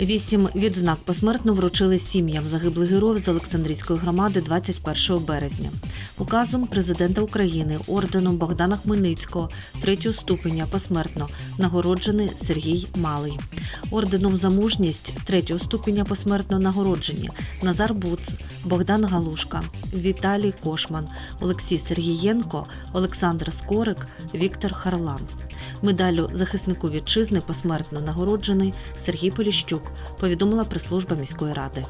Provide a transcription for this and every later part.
Вісім відзнак посмертно вручили сім'ям загиблих героїв з Олександрійської громади 21 березня. Указом президента України орденом Богдана Хмельницького третього ступеня посмертно нагороджений Сергій Малий. Орденом за мужність третього ступеня посмертно нагороджені Назар Буц, Богдан Галушка, Віталій Кошман, Олексій Сергієнко, Олександр Скорик, Віктор Харлан. Медаллю захиснику вітчизни посмертно нагороджений Сергій Поліщук, повідомила прес-служба міської ради.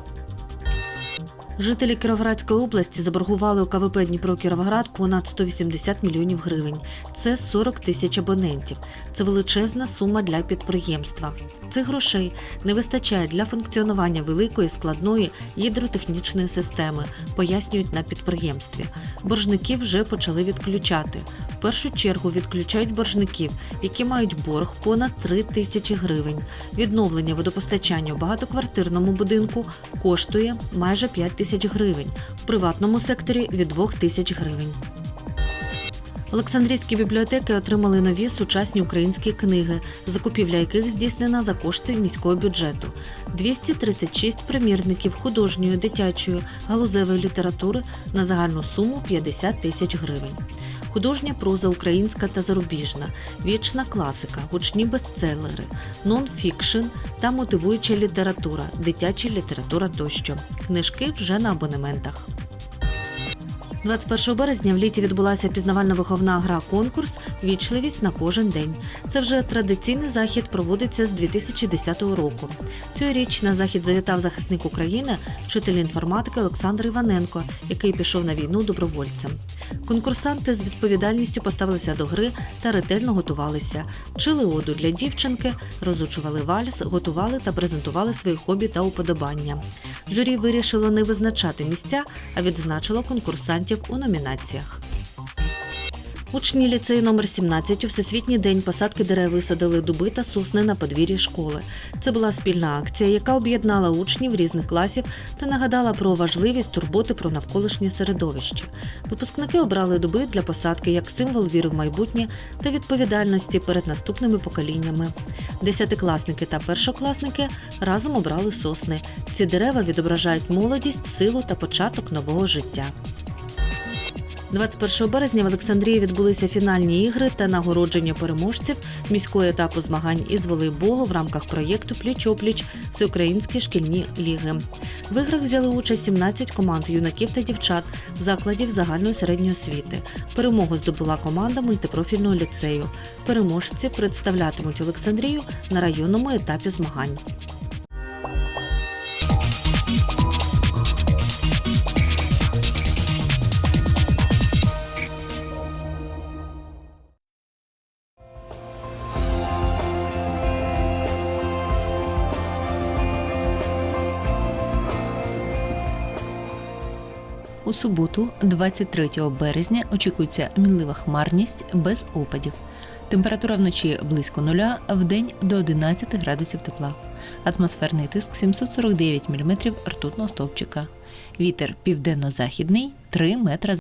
Жителі Кіровоградської області заборгували у КВП Дніпро Кіровоград понад 180 мільйонів гривень. Це 40 тисяч абонентів. Це величезна сума для підприємства. Цих грошей не вистачає для функціонування великої складної гідротехнічної системи, пояснюють на підприємстві. Боржників вже почали відключати. В першу чергу відключають боржників, які мають борг понад 3 тисячі гривень. Відновлення водопостачання у багатоквартирному будинку коштує майже 5 тисяч гривень, в приватному секторі від 2 тисяч гривень. Олександрійські бібліотеки отримали нові сучасні українські книги, закупівля яких здійснена за кошти міського бюджету. 236 примірників художньої, дитячої, галузевої літератури на загальну суму 50 тисяч гривень. Художня проза українська та зарубіжна, вічна класика, гучні бестселери, нон-фікшн та мотивуюча література, дитяча література тощо. Книжки вже на абонементах. 21 березня в літі відбулася пізнавально-виховна гра конкурс Вічливість на кожен день. Це вже традиційний захід проводиться з 2010 року. Цьогоріч на захід завітав захисник України, вчитель інформатики Олександр Іваненко, який пішов на війну добровольцем. Конкурсанти з відповідальністю поставилися до гри та ретельно готувалися. Чили оду для дівчинки, розучували вальс, готували та презентували свої хобі та уподобання. Журі вирішило не визначати місця, а відзначило конкурсантів у номінаціях. Учні ліцею номер 17 у Всесвітній день посадки дерев висадили дуби та сосни на подвір'ї школи. Це була спільна акція, яка об'єднала учнів різних класів та нагадала про важливість турботи про навколишнє середовище. Випускники обрали дуби для посадки як символ віри в майбутнє та відповідальності перед наступними поколіннями. Десятикласники та першокласники разом обрали сосни. Ці дерева відображають молодість, силу та початок нового життя. 21 березня в Олександрії відбулися фінальні ігри та нагородження переможців міського етапу змагань із волейболу в рамках проєкту Пліч-опліч Всеукраїнські шкільні ліги. В іграх взяли участь 17 команд юнаків та дівчат закладів загальної середньої освіти. Перемогу здобула команда мультипрофільного ліцею. Переможці представлятимуть Олександрію на районному етапі змагань. Суботу, 23 березня, очікується мінлива хмарність без опадів. Температура вночі близько нуля, в день до 11 градусів тепла. Атмосферний тиск 749 мм ртутного стовпчика. Вітер південно-західний 3 метра